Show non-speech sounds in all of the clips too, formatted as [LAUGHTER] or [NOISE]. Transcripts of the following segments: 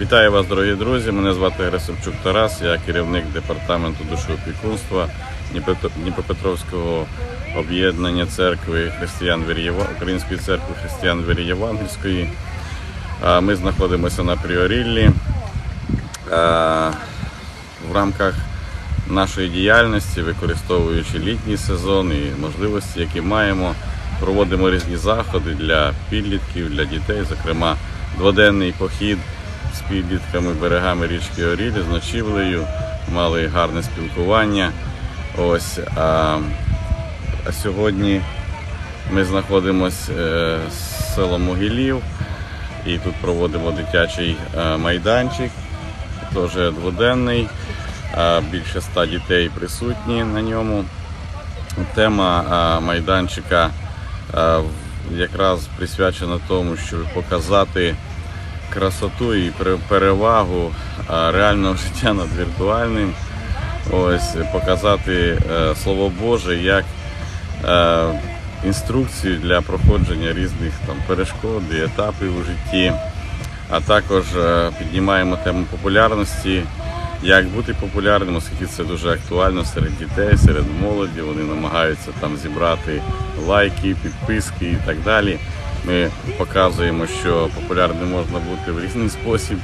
Вітаю вас, дорогі друзі. Мене звати Грисовчук Тарас, я керівник департаменту душоопікунства Дніпро- Дніпропетровського об'єднання церкви християн Вірі Єва- Української церкви християн Вірі Євангельської. А Ми знаходимося на Пріоріллі. В рамках нашої діяльності, використовуючи літній сезон і можливості, які маємо, проводимо різні заходи для підлітків, для дітей, зокрема дводенний похід з підлітками берегами річки Орілі з ночівлею. Мали гарне спілкування. Ось а, а сьогодні ми знаходимося е, з села Могилів і тут проводимо дитячий е, майданчик, теж дводенний. Більше ста дітей присутні на ньому. Тема майданчика якраз присвячена тому, щоб показати красоту і перевагу реального [LAUGHS] життя над віртуальним. Ось показати е, Слово Боже як е, інструкцію для проходження різних там перешкод і етапів у житті. А також е, піднімаємо тему популярності, як бути популярним, оскільки це дуже актуально серед дітей, серед молоді. Вони намагаються там зібрати лайки, підписки і так далі. Ми показуємо, що популярним можна бути в різний спосіб.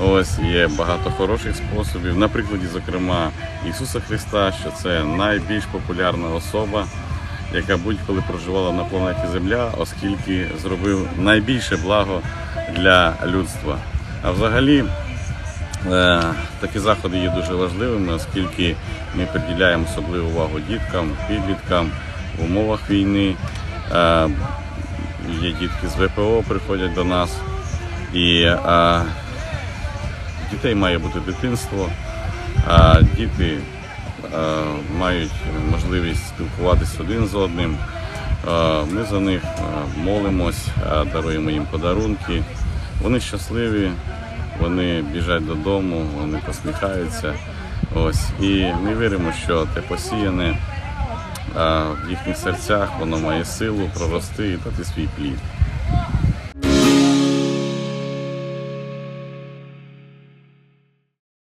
Ось є багато хороших способів. На прикладі, зокрема, Ісуса Христа, що це найбільш популярна особа, яка будь-коли проживала на планеті Земля, оскільки зробив найбільше благо для людства. А взагалі е, такі заходи є дуже важливими, оскільки ми приділяємо особливу увагу діткам, підліткам в умовах війни. Є дітки з ВПО приходять до нас. І е, дітей має бути дитинство, а діти е, мають можливість спілкуватися один з одним. Е, Ми за них молимось, даруємо їм подарунки. Вони щасливі, вони біжать додому, вони посміхаються. Ось. І ми віримо, що те посіяне в їхніх серцях, воно має силу прорости і дати свій плід.